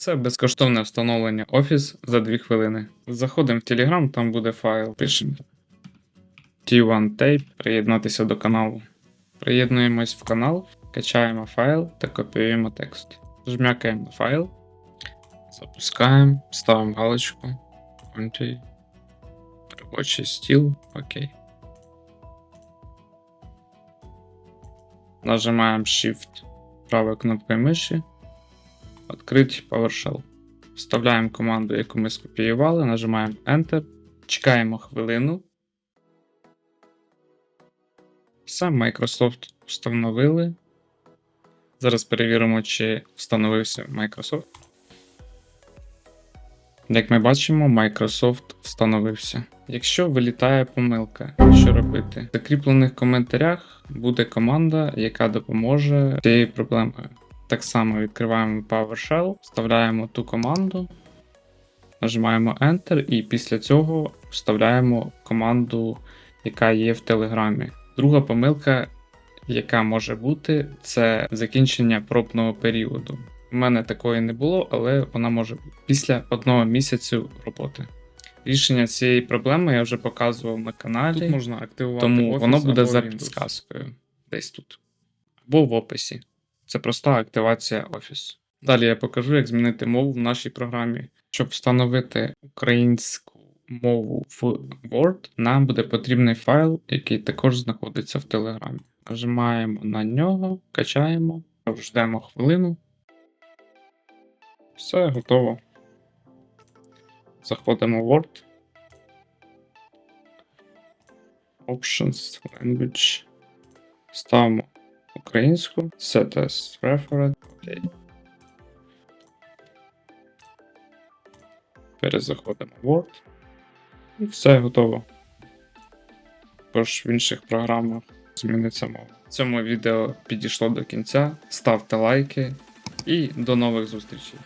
Це безкоштовне встановлення Office за 2 хвилини. Заходимо в Telegram, там буде файл. Пишемо T1 Tape, приєднатися до каналу. Приєднуємось в канал, качаємо файл та копіюємо текст. Жмякаємо на файл, запускаємо, ставимо галочку. Контій. Робочий стіл. Окей. Нажимаємо Shift правою кнопкою миші. Открити PowerShell. Вставляємо команду, яку ми скопіювали, нажимаємо Enter. Чекаємо хвилину. Все, Microsoft встановили. Зараз перевіримо, чи встановився Microsoft. Як ми бачимо, Microsoft встановився. Якщо вилітає помилка, що робити? В закріплених коментарях буде команда, яка допоможе цією проблемою. Так само відкриваємо PowerShell, вставляємо ту команду, нажимаємо Enter, і після цього вставляємо команду, яка є в Телеграмі. Друга помилка, яка може бути, це закінчення пробного періоду. У мене такої не було, але вона може бути після одного місяцю роботи. Рішення цієї проблеми я вже показував на каналі. Тут можна активувати Тому Office воно буде за підсказкою. Десь тут. Або в описі. Це проста активація Office. Далі я покажу, як змінити мову в нашій програмі. Щоб встановити українську мову в Word, нам буде потрібний файл, який також знаходиться в Телеграмі. Нажимаємо на нього, качаємо, ждемо хвилину. Все, готово. Заходимо в Word. Options, Language. Ставимо українську. Set as reference. Окей. Перезаходимо в Word. І все готово. Тож в інших програмах зміниться мова. Цьому відео підійшло до кінця. Ставте лайки і до нових зустрічей.